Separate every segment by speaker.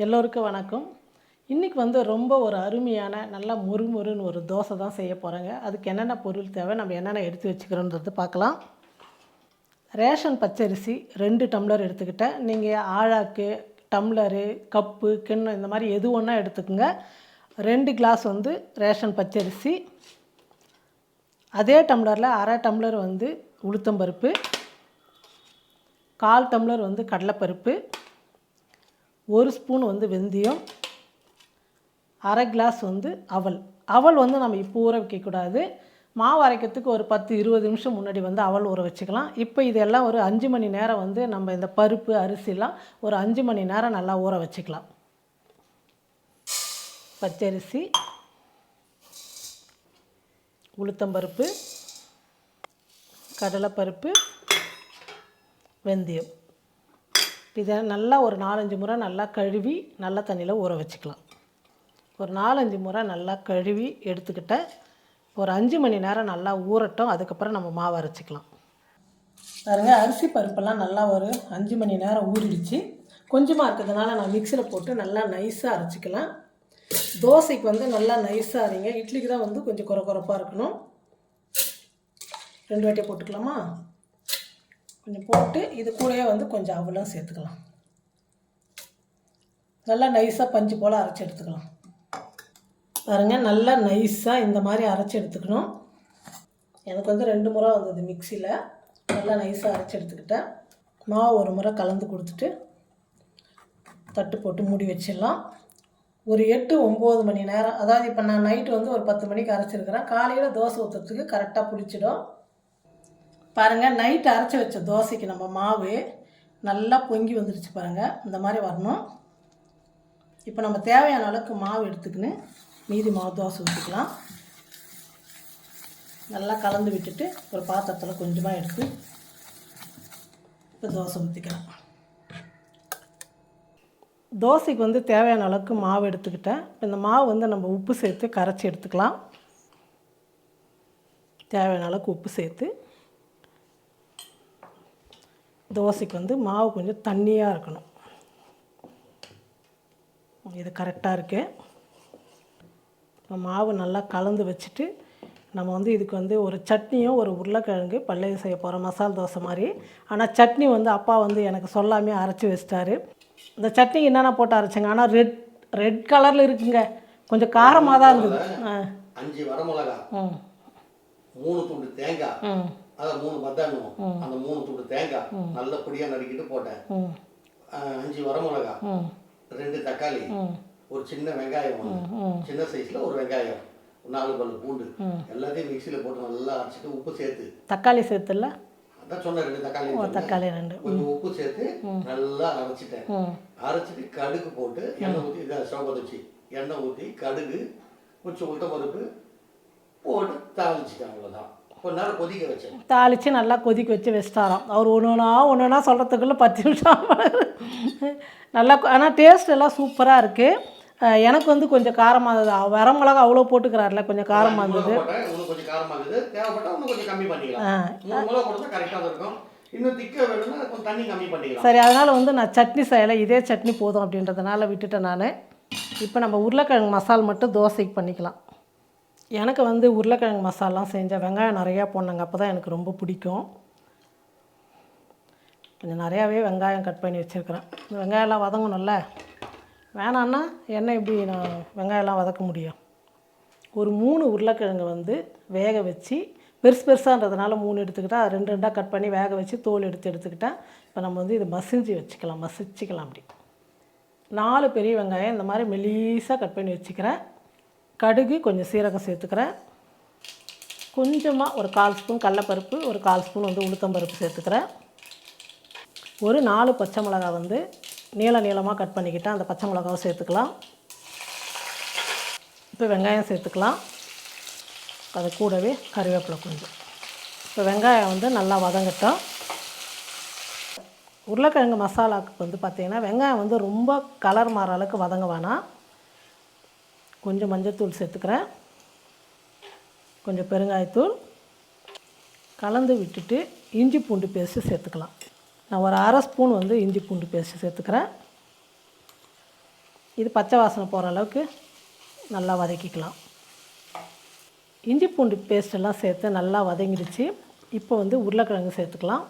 Speaker 1: எல்லோருக்கும் வணக்கம். இன்றைக்கி வந்து ரொம்ப ஒரு அருமையான நல்லா முறுமுறுன்னு ஒரு தோசை தான் செய்ய போகிறேங்க அதுக்கு என்னென்ன பொருள் தேவை நம்ம என்னென்ன எடுத்து வச்சுக்கிறோன்றது பார்க்கலாம். ரேஷன் பச்சரிசி ரெண்டு டம்ளர் எடுத்துக்கிட்டேன். நீங்கள் ஆழாக்கு டம்ளரு கப்பு கிண்ணம் இந்த மாதிரி எது ஒன்றா எடுத்துக்கோங்க. ரெண்டு கிளாஸ் வந்து ரேஷன் பச்சரிசி. அதே டம்ளரில் அரை டம்ளர் வந்து உளுத்தம்பருப்பு. கால் டம்ளர் வந்து கடலைப்பருப்பு. ஒரு ஸ்பூன் வந்து வெந்தயம் அரை கிளாஸ் வந்து அவல். அவல் வந்து நம்ம இப்போ ஊற வைக்கக்கூடாது. மாவு அரைக்கிறதுக்கு ஒரு பத்து இருபது நிமிஷம் முன்னாடி வந்து அவல் ஊற வச்சுக்கலாம். இப்போ இதெல்லாம் ஒரு அஞ்சு மணி நேரம் வந்து நம்ம இந்த பருப்பு அரிசிலாம் ஒரு அஞ்சு மணி நேரம் நல்லா ஊற வச்சுக்கலாம். பச்சரிசி உளுத்தம்பருப்பு கடலைப்பருப்பு வெந்தயம். இதை நல்லா ஒரு நாலஞ்சு முறை நல்லா கழுவி நல்ல தண்ணியில் ஊற வச்சுக்கலாம். ஒரு நாலஞ்சு முறை நல்லா கழுவி எடுத்துக்கிட்ட ஒரு அஞ்சு மணி நேரம் நல்லா ஊறட்டும் அதுக்கப்புறம் நம்ம மாவு அரைச்சிக்கலாம். பாருங்க அரிசி பருப்பெல்லாம் நல்லா ஒரு அஞ்சு மணி நேரம் ஊறிடுச்சு. கொஞ்சமாக இருக்கிறதுனால நான் மிக்சியில் போட்டு நல்லா நைஸாக அரைச்சிக்கலாம். தோசைக்கு வந்து நல்லா நைஸாக அரைங்க. இட்லிக்கு தான் வந்து கொஞ்சம் குறை குறைப்பாக இருக்கணும். ரெண்டு வாட்டியை போட்டுக்கலாமா? கொஞ்சம் போட்டு இது கூடயே வந்து கொஞ்சம் அவலும் சேர்த்துக்கலாம். நல்லா நைஸாக பஞ்சு போல் அரைச்சி எடுத்துக்கலாம். பாருங்கள் நல்லா நைஸாக இந்த மாதிரி அரைச்சி எடுத்துக்கணும். எனக்கு வந்து ரெண்டு முறை வந்தது மிக்சியில் நல்லா நைஸாக அரைச்சி எடுத்துக்கிட்டேன். மாவு ஒரு முறை கலந்து கொடுத்துட்டு தட்டு போட்டு மூடி வச்சிடலாம். ஒரு எட்டு ஒம்பது மணி நேரம் அதாவது இப்போ நான் நைட்டு வந்து ஒரு பத்து மணிக்கு அரைச்சிருக்கிறேன். காலையில் தோசை ஊற்றுறதுக்கு கரெக்டாக பிடிச்சிடும் பாருங்கள் நைட்டு அரைச்சி வச்ச தோசைக்கு நம்ம மாவு நல்லா பொங்கி வந்துடுச்சு பாருங்கள் இந்த மாதிரி வரணும். இப்போ நம்ம தேவையான அளவுக்கு மாவு எடுத்துக்கின்னு மீதி மாவு தோசை ஊற்றிக்கலாம் நல்லா கலந்து விட்டுட்டு ஒரு பாத்திரத்தில் கொஞ்சமாக எடுத்து இப்போ தோசை ஊற்றிக்கலாம் தோசைக்கு வந்து தேவையான அளவுக்கு மாவு எடுத்துக்கிட்டேன் இப்போ இந்த மாவு வந்து நம்ம உப்பு சேர்த்து கரைச்சி எடுத்துக்கலாம். தேவையான அளவுக்கு உப்பு சேர்த்து தோசைக்கு வந்து மாவு கொஞ்சம் தண்ணியாக இருக்கணும். இது கரெக்டாக இருக்குது மாவு நல்லா கலந்து வச்சுட்டு நம்ம வந்து இதுக்கு வந்து ஒரு சட்னியும் ஒரு உருளைக்கிழங்கு பள்ளைய செய்ய போகிறோம் மசால் தோசை மாதிரி. ஆனால் சட்னி வந்து அப்பா வந்து எனக்கு சொல்லாமே அரைச்சி வச்சிட்டாரு. இந்த சட்னி என்னென்ன போட்டு அரைச்சேங்க? ஆனால் ரெட் ரெட் கலரில் இருக்குங்க. கொஞ்சம் காரமாக தான் இருந்தது. ஆ.
Speaker 2: அஞ்சு வரமிளகா
Speaker 1: ம்.
Speaker 2: மூணு துண்டு தேங்காய்
Speaker 1: ம்
Speaker 2: அதான் மூணு மத்தானுவோம் அந்த மூணு துண்டு தேங்காய் நல்ல பொடியா நறுக்கிட்டு போட்டேன். அஞ்சு வரமிளகா ரெண்டு தக்காளி ஒரு சின்ன வெங்காயம். சின்ன சைஸ்ல ஒரு வெங்காயம் நாலு பல்லு பூண்டு. எல்லாத்தையும் மிக்சியில போட்டு நல்லா அரைச்சிட்டு உப்பு சேர்த்து.
Speaker 1: தக்காளி சேர்த்துல
Speaker 2: அதான் சொன்னேன் ரெண்டு தக்காளி.
Speaker 1: தக்காளி. ரெண்டு.
Speaker 2: கொஞ்சம் உப்பு சேர்த்து நல்லா அரைச்சிட்டேன். அரைச்சிட்டு கடுகு போட்டு எண்ணெய் ஊற்றி இதை சோபதிச்சு எண்ணெய் ஊற்றி கடுகு கொஞ்சம் உளுத்த பருப்பு போட்டு தாளிச்சிட்டேன் அவ்வளோதான்
Speaker 1: தாளித்து நல்லா கொதிக்க வச்சு வச்சிட்டாராம். அவர் ஒன்று ஒன்றா ஒன்று ஒன்றா சொல்கிறதுக்குள்ளே பத்து நிமிஷம் நல்லா ஆனால் டேஸ்ட் எல்லாம் சூப்பராக இருக்குது எனக்கு வந்து கொஞ்சம் காரமாக இருந்தது. வர மிளகா அவ்வளோ போட்டுக்கிறாருல கொஞ்சம் காரமாக இருந்தது. சரி அதனால் வந்து நான் சட்னி செய்யலை. இதே சட்னி போதும் அப்படின்றதுனால விட்டுட்டேன் நான். இப்போ நம்ம உருளைக்கிழங்கு மசால் மட்டும் தோசைக்கு பண்ணிக்கலாம். எனக்கு வந்து உருளைக்கிழங்கு மசாலாம் செஞ்சால் வெங்காயம் நிறையா போடணுங்க அப்போ தான் எனக்கு ரொம்ப பிடிக்கும். கொஞ்சம் நிறையாவே வெங்காயம் கட் பண்ணி வச்சுருக்கிறேன். வெங்காயம்லாம் வதங்கணும்ல. வேணான்னா என்ன இப்படி நான் வெங்காயம்லாம் வதக்க முடியும்? ஒரு மூணு உருளைக்கிழங்கு வந்து வேக வச்சு பெருசு பெருசான்றதுனால மூணு எடுத்துக்கிட்டால் ரெண்டு ரெண்டாக கட் பண்ணி வேக வச்சு தோல் எடுத்து எடுத்துக்கிட்டேன் இப்போ நம்ம வந்து இதை மசிஞ்சு வச்சுக்கலாம் மசிச்சுக்கலாம் அப்படி. நாலு பெரிய வெங்காயம் இந்த மாதிரி மெலீஸாக கட் பண்ணி வச்சுக்கிறேன். கடுகு கொஞ்சம் சீரகம் சேர்த்துக்கிறேன். கொஞ்சமாக ஒரு கால் ஸ்பூன் கடலப்பருப்பு ஒரு கால் ஸ்பூன் வந்து உளுத்தம்பருப்பு சேர்த்துக்கிறேன். ஒரு நாலு பச்சை மிளகாய் வந்து நீள நீளமாக கட் பண்ணிக்கிட்டேன் அந்த பச்சை மிளகாவை சேர்த்துக்கலாம். இப்போ வெங்காயம் சேர்த்துக்கலாம். அது கூடவே கருவேப்பிலை கொஞ்சம். இப்போ வெங்காயம் வந்து நல்லா வதங்கட்டும். உருளைக்கிழங்கு மசாலாவுக்கு வந்து பார்த்திங்கன்னா வெங்காயம் வந்து ரொம்ப கலர் மாற அளவுக்கு வதங்க வேணாம். கொஞ்சம் மஞ்சத்தூள் சேர்த்துக்கிறேன். கொஞ்சம் பெருங்காயத்தூள் கலந்து விட்டுட்டு இஞ்சி பூண்டு பேஸ்ட்டு சேர்த்துக்கலாம். நான் ஒரு அரை ஸ்பூன் வந்து இஞ்சி பூண்டு பேஸ்ட்டு சேர்த்துக்கிறேன். இது பச்சை வாசனை போகிற அளவுக்கு நல்லா வதக்கிக்கலாம். இஞ்சி பூண்டு பேஸ்டெல்லாம் சேர்த்து நல்லா வதங்கிடுச்சு. இப்போ வந்து உருளைக்கிழங்கு சேர்த்துக்கலாம்.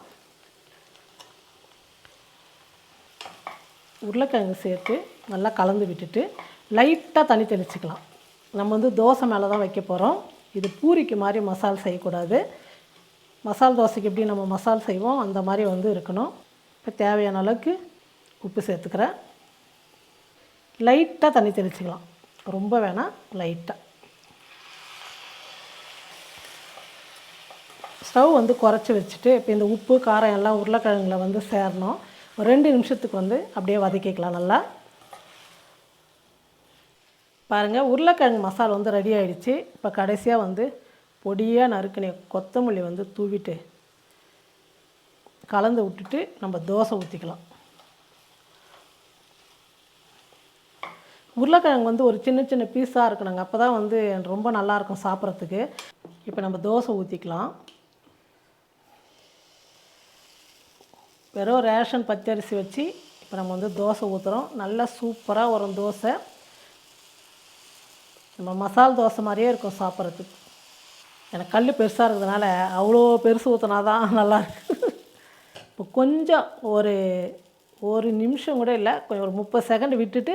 Speaker 1: உருளைக்கிழங்கு சேர்த்து நல்லா கலந்து விட்டுட்டு லைட்டாக தண்ணி தெளிச்சுக்கலாம். நம்ம வந்து தோசை மேலே தான் வைக்க போகிறோம் இது பூரிக்கு மாதிரி மசால் செய்யக்கூடாது. மசால் தோசைக்கு எப்படி நம்ம மசால் செய்வோம் அந்த மாதிரி வந்து இருக்கணும். இப்போ தேவையான அளவுக்கு உப்பு சேர்த்துக்கிறேன். லைட்டாக தண்ணி தெளிச்சுக்கலாம். ரொம்ப வேணாம் லைட்டாக ஸ்டவ் வந்து குறைச்சி வச்சுட்டு இப்போ இந்த உப்பு காரம் எல்லாம் உருளைக்கிழங்குல வந்து சேரணும். ஒரு ரெண்டு நிமிஷத்துக்கு வந்து அப்படியே வதக்கிக்கலாம் நல்லா. பாருங்கள் உருளைக்கிழங்கு மசாலா வந்து ரெடி ஆகிடுச்சு இப்போ கடைசியாக வந்து பொடியாக நறுக்கினே கொத்தமல்லி வந்து தூவிட்டு கலந்து விட்டுட்டு நம்ம தோசை ஊற்றிக்கலாம் உருளைக்கிழங்கு வந்து ஒரு சின்ன சின்ன பீஸாக இருக்கணுங்க. அப்போ தான் வந்து ரொம்ப நல்லாயிருக்கும் சாப்பிட்றதுக்கு. இப்போ நம்ம தோசை ஊற்றிக்கலாம் வெறும் ரேஷன் பச்சரிசி வச்சு இப்போ நம்ம வந்து தோசை ஊற்றுறோம் நல்லா சூப்பராக வரும் தோசை. நம்ம மசால் தோசை மாதிரியே இருக்கும் சாப்பிட்றதுக்கு. எனக்கு கல் பெருசாக இருக்கிறதுனால அவ்வளோ பெருசு ஊற்றினா தான் நல்லாயிருக்கு இப்போ கொஞ்சம் ஒரு ஒரு நிமிஷம் கூட இல்லை கொஞ்சம் ஒரு முப்பது செகண்ட் விட்டுட்டு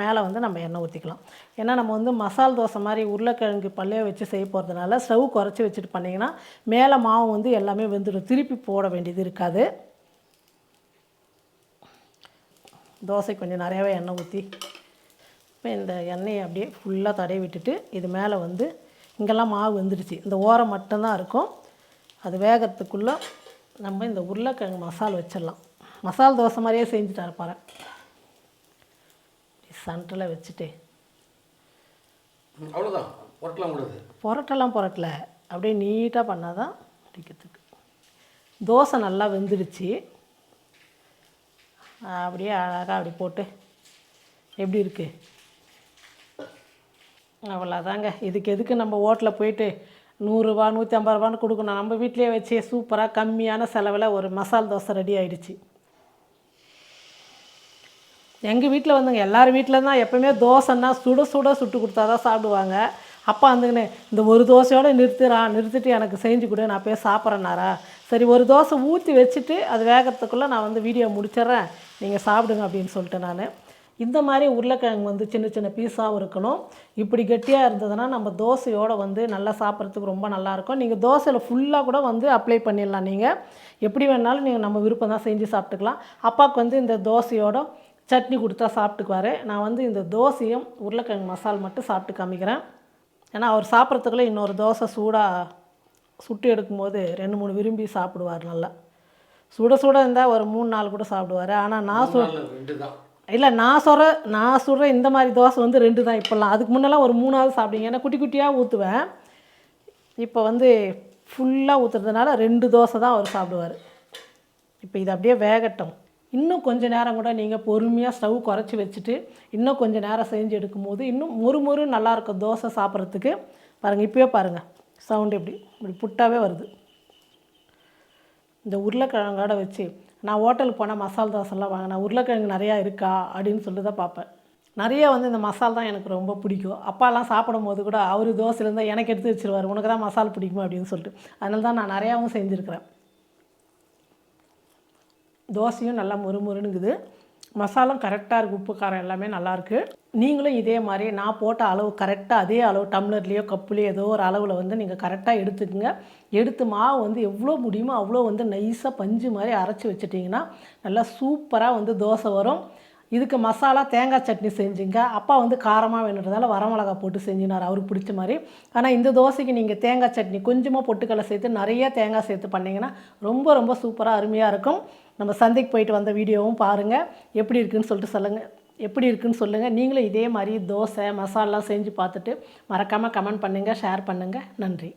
Speaker 1: மேலே வந்து நம்ம எண்ணெய் ஊற்றிக்கலாம் ஏன்னா நம்ம வந்து மசால் தோசை மாதிரி உருளைக்கிழங்கு பல்லையை வச்சு செய்ய போகிறதுனால ஸ்டவ் குறைச்சி வச்சுட்டு பண்ணிங்கன்னா மேலே மாவு வந்து எல்லாமே வெந்துடும். திருப்பி போட வேண்டியது இருக்காது. தோசை கொஞ்சம் நிறையாவே எண்ணெய் ஊற்றி இப்போ இந்த எண்ணெயை அப்படியே ஃபுல்லாக தடவி விட்டுட்டு இது மேலே வந்து இங்கெல்லாம் மாவு வெந்துடுச்சு. இந்த ஓரம் மட்டும்தான் இருக்கும். அது வேகத்துக்குள்ளே நம்ம இந்த உருளைக்கிழங்கு மசால் வச்சிடலாம். மசால் தோசை மாதிரியே செஞ்சுட்டாரு பாரு சென்டரில் வச்சுட்டு.
Speaker 2: அவ்வளோதான் புரட்டலாம் கூடாது
Speaker 1: புரட்டெல்லாம் புரட்டல. அப்படியே நீட்டாக பண்ணால் தான் பிடிக்கிறதுக்கு தோசை நல்லா வெந்துடுச்சு. அப்படியே அழகாக அப்படி போட்டு. எப்படி இருக்குது அவ்வளோதாங்க இதுக்கு எதுக்கு நம்ம ஹோட்டலில் போயிட்டு நூறுரூவா நூற்றி ஐம்பது ரூபான்னு கொடுக்கணும். நம்ம வீட்டிலே வச்சு சூப்பராக கம்மியான செலவில் ஒரு மசால் தோசை ரெடி ஆகிடுச்சு எங்கள் வீட்டில் வந்துங்க எல்லார் வீட்டில் தான் எப்போயுமே தோசைன்னா சுட சுட சுட்டு கொடுத்தா தான் சாப்பிடுவாங்க. அப்பா வந்துங்கன்னு இந்த ஒரு தோசையோடு நிறுத்துறான் நிறுத்திட்டு எனக்கு செஞ்சு கொடு நான் போய் சாப்பிட்றேனாரா சரி ஒரு தோசை ஊற்றி வச்சுட்டு அது வேகிறதுக்குள்ளே நான் வந்து வீடியோ முடிச்சிடுறேன். நீங்கள் சாப்பிடுங்க அப்படின்னு சொல்லிட்டு நான். இந்த மாதிரி உருளைக்கிழங்கு வந்து சின்ன சின்ன பீஸாகவும் இருக்கணும். இப்படி கெட்டியாக இருந்ததுன்னா நம்ம தோசையோடு வந்து நல்லா சாப்பிட்றதுக்கு ரொம்ப நல்லாயிருக்கும். நீங்கள் தோசையில் ஃபுல்லாக கூட வந்து அப்ளை பண்ணிடலாம் நீங்கள் எப்படி வேணாலும் நீங்கள் நம்ம விருப்பம் தான் செஞ்சு சாப்பிட்டுக்கலாம். அப்பாவுக்கு வந்து இந்த தோசையோட சட்னி கொடுத்தா சாப்பிட்டுக்குவாரு. நான் வந்து இந்த தோசையும் உருளைக்கிழங்கு மசால் மட்டும் சாப்பிட்டு காமிக்கிறேன். ஏன்னா அவர் சாப்பிட்றதுக்குள்ளே இன்னொரு தோசை சூடாக சுட்டு எடுக்கும்போது ரெண்டு மூணு விரும்பி சாப்பிடுவார் நல்லா. சுட சுட இருந்தால் ஒரு மூணு நாள் கூட சாப்பிடுவார். ஆனால் நான் சு
Speaker 2: நாலு, ரெண்டு தான்.
Speaker 1: இல்லை நான் சொல்கிற நான் சொல்கிற இந்த மாதிரி தோசை வந்து ரெண்டு தான் இப்போல்லாம். அதுக்கு முன்னெல்லாம் ஒரு மூணாவது சாப்பிடுங்க. ஏன்னா குட்டி குட்டியாக ஊற்றுவேன் இப்போ வந்து ஃபுல்லாக ஊற்றுறதுனால ரெண்டு தோசை தான் அவர் சாப்பிடுவார். இப்போ இது அப்படியே வேகட்டும். இன்னும் கொஞ்ச நேரம் கூட நீங்கள் பொறுமையாக ஸ்டவ் குறைச்சி வச்சுட்டு இன்னும் கொஞ்ச நேரம் செஞ்சு எடுக்கும்போது இன்னும் மொறு மொறு நல்லாயிருக்கும் தோசை சாப்பிட்றதுக்கு. பாருங்கள் இப்போயே பாருங்கள் சவுண்டு இப்படி இப்படி புட்டாவே வருது. இந்த உருளைக்கிழங்கோட வச்சு நான் ஹோட்டலுக்கு போனால் மசால் தோசைலாம் வாங்கினேன் உருளைக்கிழங்கு நிறையா இருக்கா அப்படின்னு சொல்லி தான் பார்ப்பேன். நிறைய வந்து இந்த மசால் தான் எனக்கு ரொம்ப பிடிக்கும். அப்பாலாம் சாப்பிடும் போது கூட அவர் தோசையிலேருந்து எனக்கு எடுத்து வச்சிருவார். உனக்கு தான் மசால் பிடிக்குமா அப்படின்னு சொல்லிட்டு. அதனால தான் நான் நிறையாவும் செஞ்சுருக்கிறேன். தோசையும் நல்லா முறுமுறுனுங்குது மசாலாம் கரெக்டாக இருக்குது உப்பு காரம் எல்லாமே நல்லாயிருக்கு நீங்களும் இதே மாதிரி நான் போட்ட அளவு கரெக்டாக அதே அளவு டம்ளர்லேயோ கப்புலேயோ ஏதோ ஒரு அளவில் வந்து நீங்கள் கரெக்டாக எடுத்துக்கோங்க. எடுத்து மாவு வந்து எவ்வளோ முடியுமோ அவ்வளோ வந்து நைஸாக பஞ்சு மாதிரி அரைச்சி வச்சிட்டிங்கன்னா நல்லா சூப்பராக வந்து தோசை வரும். இதுக்கு மசாலா தேங்காய் சட்னி செஞ்சுங்க. அப்பா வந்து காரமாக வேணுன்றதால வரமிளகா போட்டு செஞ்சினார். அவருக்கு பிடிச்ச மாதிரி. ஆனால் இந்த தோசைக்கு நீங்கள் தேங்காய் சட்னி கொஞ்சமாக பொட்டுக்கடலை சேர்த்து நிறைய தேங்காய் சேர்த்து பண்ணிங்கன்னா ரொம்ப ரொம்ப சூப்பராக அருமையாக இருக்கும். நம்ம சந்தைக்கு போயிட்டு வந்த வீடியோவும் பாருங்கள் எப்படி இருக்குன்னு சொல்லிட்டு சொல்லுங்கள் எப்படி இருக்குன்னு சொல்லுங்கள் நீங்களும் இதே மாதிரி தோசை மசாலா செஞ்சு பார்த்துட்டு மறக்காமல் கமெண்ட் பண்ணுங்கள் ஷேர் பண்ணுங்கள் நன்றி.